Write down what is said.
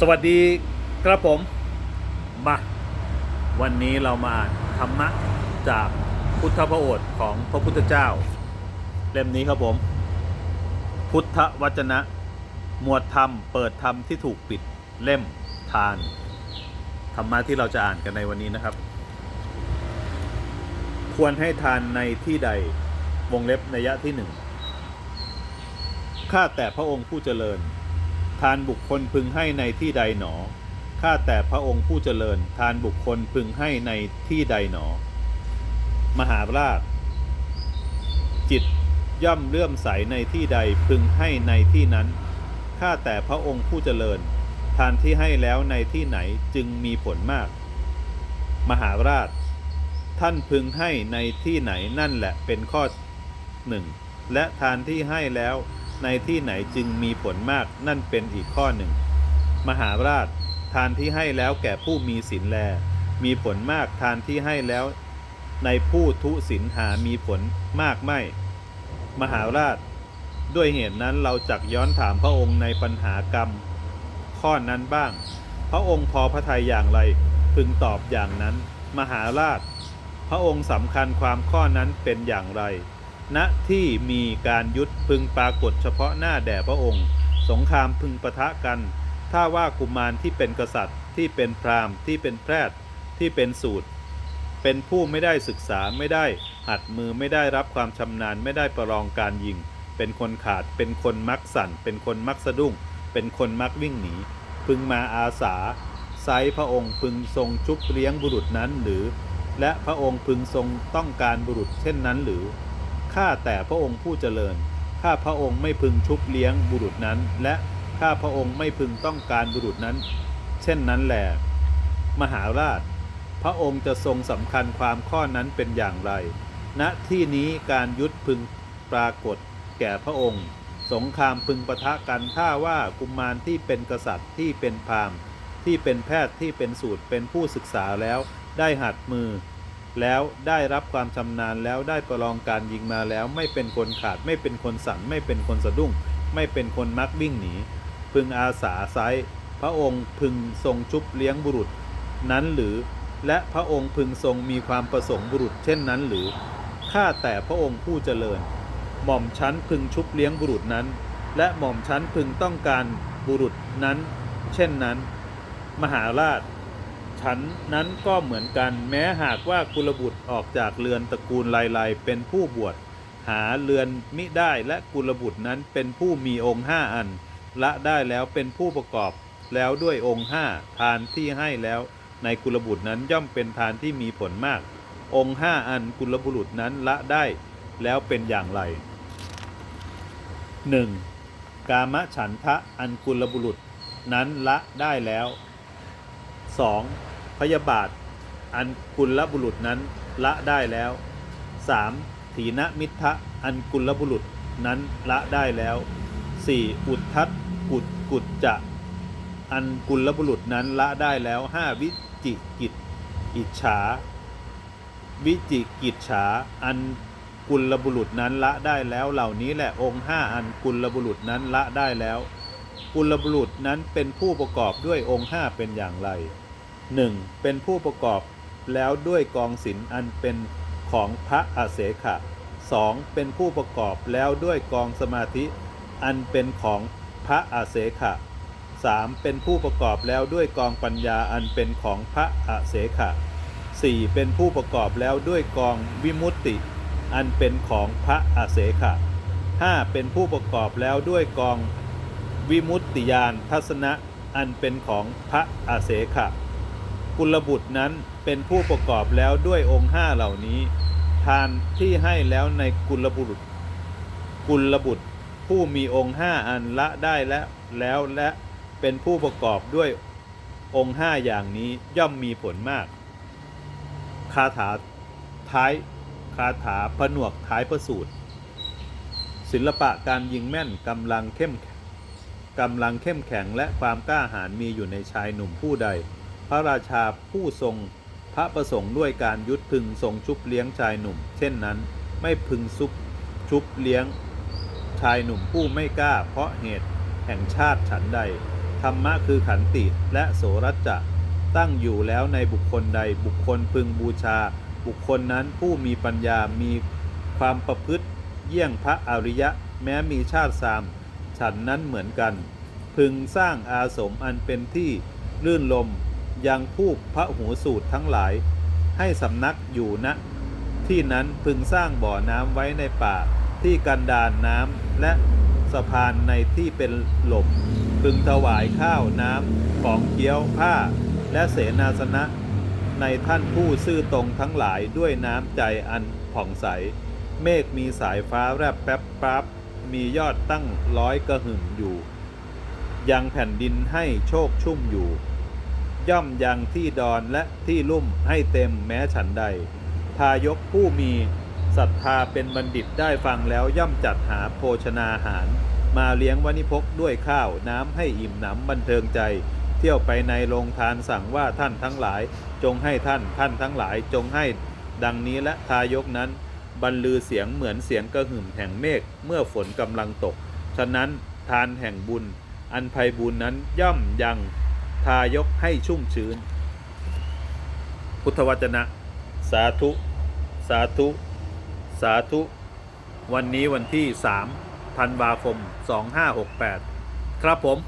สวัสดีครับผม มา วันนี้เรามาธรรมะจากพุทธพระโอษฐ์ของพระพุทธเจ้า เล่มนี้ครับผม พุทธวจนะ หมวดธรรม เปิดธรรมที่ถูกปิดเล่มทาน ธรรมะที่เราจะอ่านกันในวันนี้นะครับ ควรให้ทานในที่ใดวงเล็บนัยยะที่หนึ่งข้าแต่พระองค์ผู้เจริญ ทานบุคคลพึงให้ในที่ใดหนอ ข้าแต่พระองค์ผู้เจริญ ทานบุคคลพึงให้ในที่ใดหนอ มหาราช จิตย่อมเลื่อมใสในที่ใดพึงให้ในที่นั้น ข้าแต่พระองค์ผู้เจริญ ทานที่ให้แล้วในที่ไหนจึงมีผลมาก มหาราช ท่านพึงให้ในที่ไหนนั่นแหละเป็นข้อหนึ่งและทานที่ให้แล้ว ในที่ไหนจึงมีผลมากนั่นเป็นอีกข้อหนึ่ง มหาราช ทานที่ให้แล้วแก่ผู้มีศีลแล มีผลมากทานที่ให้แล้ว ในผู้ทุศีลหามีผลมากไม่ มหาราช ด้วยเหตุนั้นเราจักย้อนถามพระองค์ในปัญหากรรม ข้อนั้นบ้าง พระองค์พอพระทัยอย่างไรพึงตอบอย่างนั้น มหาราช พระองค์สำคัญความข้อนั้นเป็นอย่างไร ณที่มีการยุดพึงปรากฏเฉพาะหน้าแด่พระองค์ สงครามพึงปะทะกัน ถ้าว่ากุมารที่เป็นกษัตริย์ ที่เป็นพราหมณ์ที่เป็นแพทย์ที่เป็นสูตร เป็นผู้ไม่ได้ศึกษาไม่ได้หัดมือไม่ได้รับความชำนาญไม่ได้ประลองการยิง เป็นคนขาดเป็นคนมักสั่น เป็นคนมักสะดุ้ง เป็นคนมักวิ่งหนี พึงมาอาสาไซพระองค์พึงทรงชุบเลี้ยงบุรุษนั้นหรือ และพระองค์พึงทรงต้องการบุรุษเช่นนั้นหรือ ข้าแต่พระองค์ผู้เจริญ ข้าพระองค์ไม่พึงชุบเลี้ยงบุรุษนั้น และข้าพระองค์ไม่พึงต้องการบุรุษนั้น เช่นนั้นแหลมหาราช พระองค์จะทรงสำคัญความข้อนั้นเป็นอย่างไรณที่นี้การยุดพึงปรากฏแก่พระองค์ สงครามพึงปะทะกันถ้าว่ากุมารที่เป็นกษัตริย์ที่เป็นพราหมณ์ที่เป็นแพทย์ที่เป็นสูตรเป็นผู้ศึกษาแล้วได้หัดมือ แล้วได้รับความชำนาญแล้วได้ประลองการยิงมาแล้ว ไม่เป็นคนขาด ไม่เป็นคนสั่น ไม่เป็นคนสะดุ้ง ไม่เป็นคนมักวิ่งหนี พึงอาสาไซพระองค์พึงทรงชุบเลี้ยงบุรุษ นั้นหรือ และพระองค์พึงทรงมีความประสงค์บุรุษ เช่นนั้นหรือข้าแต่พระองค์ผู้เจริญ หม่อมชั้นพึงชุบเลี้ยงบุรุษนั้น และหม่อมชั้นพึงต้องการบุรุษนั้น เช่นนั้น มหาราช ฉันนั้นก็เหมือนกัน แม้หากว่ากุลบุตรออกจากเรือนตระกูลไลๆเป็นผู้บวชหาเรือนมิได้และกุลบุตรนั้นเป็นผู้มีองค์ห้าอัน ละได้แล้วเป็นผู้ประกอบแล้วด้วยองค์ห้าทานที่ให้แล้ว ในกุลบุตรนั้นย่อมเป็นทานที่มีผลมาก องค์ห้าอันกุลบุรุษนั้นละได้แล้วเป็นอย่างไร 1. กามฉันทะอันกุลบุรุษนั้นละได้แล้ว 2. พยาบาท อันกุลบุรุษนั้นละได้แล้ว 3. ถีนมิทะอันกุลบุรุษนั้นละได้แล้ว 4. อุทธัตกุดกุจจะ อันกุลบุรุษนั้นละได้แล้ว 5. วิจิกิจอิจฉา วิจิกิจฉาอันกุลบุรุษนั้นละได้แล้วเหล่านี้แหละองค์ห้าอันกุลบุรุษนั้นละได้แล้ว กุลบุรุษนั้นเป็นผู้ประกอบด้วยองค์ห้าเป็นอย่างไร 1. เป็นผู้ประกอบแล้วด้วยกองศิลอันเป็นของพระอาเสขะ 2. เป็นผู้ประกอบแล้วด้วยกองสมาธิ อันเป็นของพระอาเสขะ 3. เป็นผู้ประกอบแล้วด้วยกองปัญญาอันเป็นของพระอาเสขะ 4. เป็นผู้ประกอบแล้วด้วยกองวิมุตติ อันเป็นของพระอาเสขะ 5. เป็นผู้ประกอบแล้วด้วยกองวิมุตติยานทัศนะอันเป็นของพระอาเสขะ กุลบุตรนั้นเป็นผู้ประกอบแล้วด้วยองค์ห้าเหล่านี้ ทานที่ให้แล้วในกุลบุตร กุลบุตรผู้มีองค์ห้าอันละได้และแล้วและเป็นผู้ประกอบด้วยองค์ห้าอย่างนี้ย่อมมีผลมาก คาถาท้ายคาถาผนวกท้ายประสูตร ศิลปะการยิงแม่นกำลังเข้มกำลังเข้มแข็งและความกล้าหาญมีอยู่ในชายหนุ่มผู้ใด พระราชาผู้ทรงพระประสงค์ด้วยการยุดพึงทรงชุบเลี้ยงชายหนุ่ม เช่นนั้น ไม่พึงซุบชุบเลี้ยงชายหนุ่มผู้ไม่กล้า เพราะเหตุแห่งชาติฉันใด ธรรมะคือขันติและโสรัจจะตั้งอยู่แล้วในบุคคลใดบุคคลพึงบูชา บุคคลนั้นผู้มีปัญญามีความประพฤติเยี่ยงพระอริยะ แม้มีชาติสาม ฉันนั้นเหมือนกัน พึงสร้างอาสมอันเป็นที่ลื่นลม ยังผู้พระหูสูตรทั้งหลาย ให้สำนักอยู่ณที่นั้นพึงสร้างบ่อน้ำไว้ในป่า ที่กันดานน้ำและสะพานในที่เป็นหลบพึงถวายข้าวน้ำของเกี้ยวผ้า และเสนาสนะ ในท่านผู้ซื่อตรงทั้งหลายด้วยน้ำใจอันผ่องใส เมฆมีสายฟ้าแรบแป๊บปั๊บมียอดตั้งร้อยกระหึ่มอยู่ ยังแผ่นดินให้โชคชุ่มอยู่ ย่อมยังที่ดอนและที่ลุ่มให้เต็มแม้ฉันใด ทายกผู้มีศรัทธาเป็นบัณฑิตได้ฟังแล้วย่อมจัดหาโภชนาหาร มาเลี้ยงวณิพกด้วยข้าวน้ำให้อิ่มหนำบันเทิงใจ เที่ยวไปในโรงทานสั่งว่าท่านทั้งหลาย จงให้ท่านท่านทั้งหลายจงให้ ดังนี้และทายกนั้น บรรลือเสียงเหมือนเสียงกระหึ่มแห่งเมฆเมื่อฝนกำลังตก ฉะนั้นทานแห่งบุญ อันไพบุญนั้นย่อมยัง ทายกให้ชุ่มชื้น พุทธวจนะ สาธุ สาธุ สาธุ วันนี้วันที่3ธันวาคม 2568 ครับผม